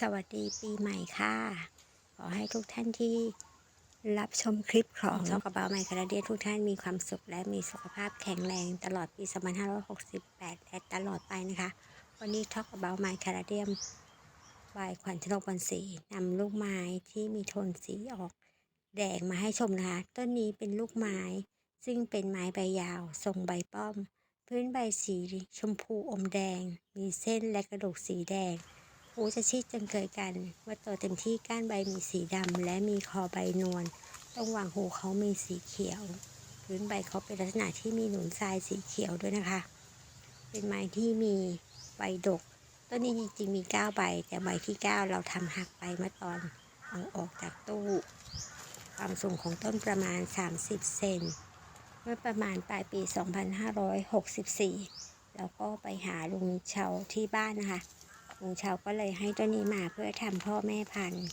สวัสดีปีใหม่ค่ะ ขอให้ทุกท่านที่รับชมคลิปของช่องกระเป๋าใหม่คาราเดียทุกท่านมีความสุขและมีสุขภาพแข็งแรงตลอดปี 2568 และตลอดไปนะคะ วันนี้ท็อกกระเป๋าใหม่คาราเดียมบายขวัญชนกวันศรีนำลูกไม้ที่มีโทนสีออก แดงมาให้ชมนะคะ ต้นนี้เป็นลูกไม้ ซึ่งเป็นไม้ใบยาว ทรงใบป้อม พื้นใบสีชมพูอมแดง มีเส้นและกระดูกสีแดง หูจะชิดจนเกิดกัน ว่าโตเต็มที่ก้านใบมีสีดำและมีคอใบนวลตรงหว่างหูเขามีสีเขียว พื้นใบเขาเป็นลักษณะที่มีหนุนทรายสีเขียวด้วยนะคะ เป็นไม้ที่มีใบดก ต้นนี้จริงๆมี 9 ใบ แต่ใบที่ 9 เราทำหักไปเมื่อตอนเอาออกจากตู้ความสูงของต้นประมาณ 30 เซน เมื่อประมาณปลายปี 2564 แล้วก็ไปหาลุงเชาที่บ้านนะคะ ลุงเชาก็เลยให้ต้นนี้มาเพื่อทำพ่อแม่พันธุ์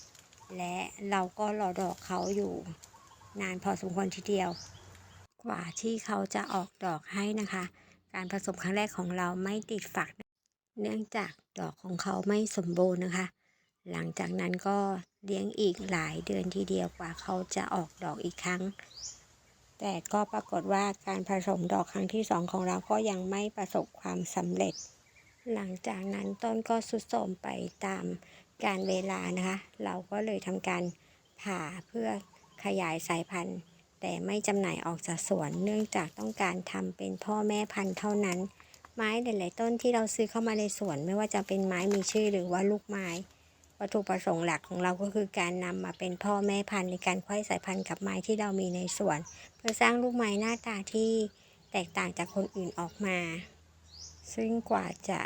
และเราก็รอดอกเขาอยู่ นานพอสมควรทีเดียว กว่าที่เขาจะออกดอกให้นะคะ การผสมครั้งแรกของเราไม่ติดฝัก เนื่องจากดอกของเขาไม่สมบูรณ์นะคะ หลังจากนั้นก็เลี้ยงอีกหลายเดือนทีเดียวกว่าเขาจะออกดอกอีกครั้ง แต่ก็ปรากฏว่าการผสมดอกครั้งที่สองของเราก็ยังไม่ประสบความสำเร็จ หลังจากนั้นต้นก็สุดโทมไปตามการเวลานะคะ เราก็เลยทำการผ่าเพื่อขยายสายพันธุ์ แต่ไม่จำหน่ายออกจากสวน เนื่องจากต้องการทำเป็นพ่อแม่พันธุ์เท่านั้น ไม้หลาย ๆ ต้นที่เราซื้อเข้ามาในสวน ไม่ว่าจะเป็นไม้มีชื่อหรือว่าลูกไม้ วัตถุประสงค์หลักของเราก็คือการนำมาเป็นพ่อแม่พันธุ์ในการไขว้สายพันธุ์กับไม้ที่เรามีในสวน เพื่อสร้างลูกไม้หน้าตาที่แตกต่างจากคนอื่นออกมา ซึ่งกว่าจะ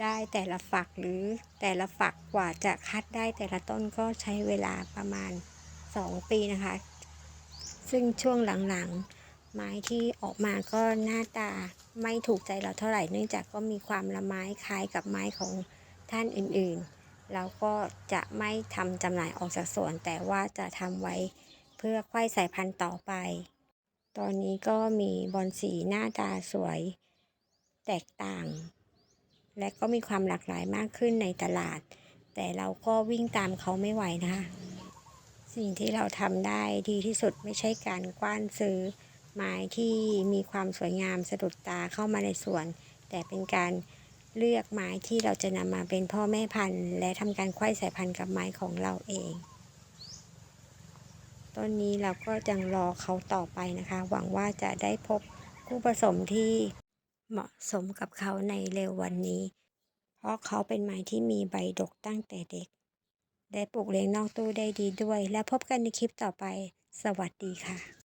ได้แต่ละฝักหรือแต่ละฝักกว่าจะคัดได้แต่ละต้นก็ใช้เวลาประมาณ 2 ปีนะคะ ซึ่งช่วงหลังๆ ไม้ที่ออกมาก็หน้าตาไม่ถูกใจเราเท่าไหร่เนื่องจากก็มีความละไม้คล้ายกับไม้ของท่านอื่นๆ เราก็จะไม่ทำจำหน่ายออกจากสวน แต่ว่าจะทำไว้เพื่อไขว้สายพันธุ์ต่อไป ตอนนี้ก็มีบอลสีหน้าตาสวย แตกต่าง และก็มีความหลากหลายมากขึ้นในตลาด แต่เราก็วิ่งตามเขาไม่ไหวนะคะสิ่งที่เราทำได้ดีที่สุดไม่ใช่การกว้านซื้อไม้ที่มีความสวยงามสะดุดตาเข้ามาในสวน แต่เป็นการเลือกไม้ที่เราจะนำมาเป็นพ่อแม่พันธุ์และทำการไขว้สายพันธุ์กับไม้ของเราเองต้นนี้เราก็ยังรอเขาต่อไปนะคะ หวังว่าจะได้พบคู่ผสมที่ เหมาะสมกับเขาในเร็ววันนี้ เพราะเขาเป็นไม้ที่มีใบดกตั้งแต่เด็ก ได้ปลูกเลี้ยงนอกตู้ได้ดีด้วย แล้วพบกันในคลิปต่อไป สวัสดีค่ะ